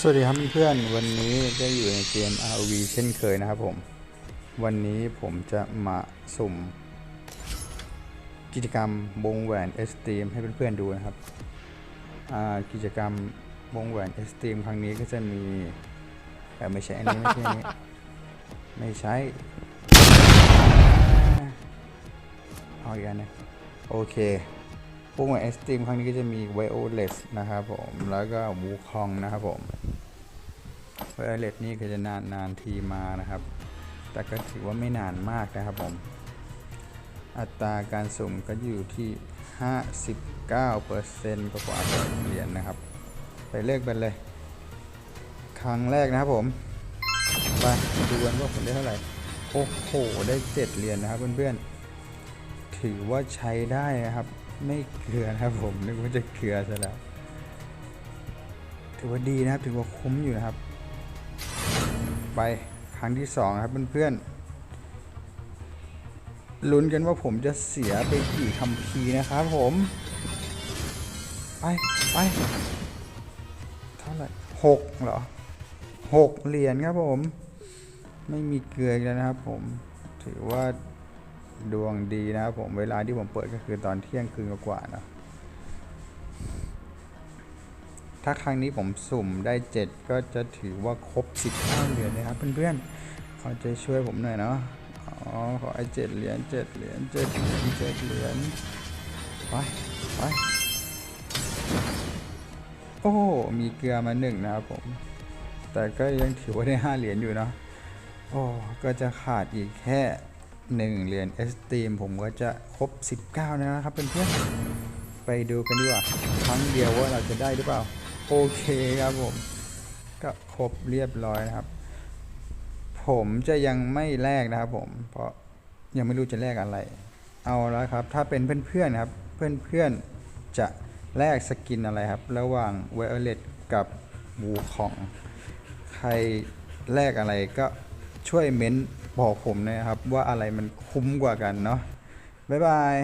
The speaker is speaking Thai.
สวัสดีครับเพื่อนวันนี้ได้อยู่ในเกม RV เช่นเคยนะครับผม วันนี้ผมจะมาสุ่ม กิจกรรมวงแหวนเอสตีมให้เพื่อนๆดูนะครับกิจกรรมวงแหวนเอสตีมครั้งนี้ก็จะมีแต่ไม่ใช่อันนี้ไม่ใช่อันนี้ไม่ใช่เอาอีกอันนึงโอเควงแหวนเอสตีมครั้งนี้ก็จะมีไวโอเลสนะครับผมแล้วก็วูคองนะครับผม ไวโอเลตนี่ก็จะนานนานทีมานะครับ แต่ก็ถือว่าไม่นานมากนะครับผม อัตราการสุ่มก็อยู่ที่ 59%เปอร์เซ็นต์กว่าๆเหรียญนะครับ ไปเลขไปเลย ครั้งแรกนะครับผม ไปดูกันว่าผมได้เท่าไหร่ โอ้โห ได้ 7 เหรียญนะครับเพื่อนๆ ถือว่าใช้ได้นะครับ ไม่เกลือนะครับผม นึกว่าจะเกลือซะแล้วถือว่าดีนะครับ ถือว่าคุ้มอยู่นะครับ ไปครั้งที่สองครับเพื่อนๆลุ้นกันว่าผมจะเสียไปกี่คำพีนะครับผมไปไปเท่าไหร่หกเหรอหกเหรียญครับผม ไม่มีเกลือแล้วนะครับผมถือว่าดวงดีนะครับผมเวลาที่ผมเปิดก็คือตอนเที่ยงคืนกว่าๆเนอะ ถ้าครั้งนี้ผมสุ่มได้ 7 ก็จะถือว่าครบ 15 เหรียญนะครับเพื่อนๆขอใจช่วยผมหน่อยเนาะอ๋อขอไอ้เจ็ดเหรียญเจ็ดเหรียญเจ็ดเหรียญเจ็ดเหรียญไปไปโอ้มีเกลือมาหนึ่งนะครับผม แต่ก็ยังถือว่าได้ 5 เหรียญอยู่เนาะโอ้ก็จะขาดอีกแค่1เหรียญเอสตีมผมก็จะครบ 19 นะครับเพื่อนๆไปดูกันดีกว่า ครั้งเดียวว่าเราจะได้หรือเปล่า โอเคครับผม ก็ครบเรียบร้อยนะครับ ผมจะยังไม่แลกนะครับผม เพราะยังไม่รู้จะแลกอะไร เอาแล้วครับ ถ้าเป็นเพื่อนๆครับ เพื่อนๆจะแลกสกินอะไรครับ ระหว่างเวลเลตกับบูของ ใครแลกอะไรก็ช่วยเม้นบอกผมนะครับ ว่าอะไรมันคุ้มกว่ากันเนาะบ๊ายบาย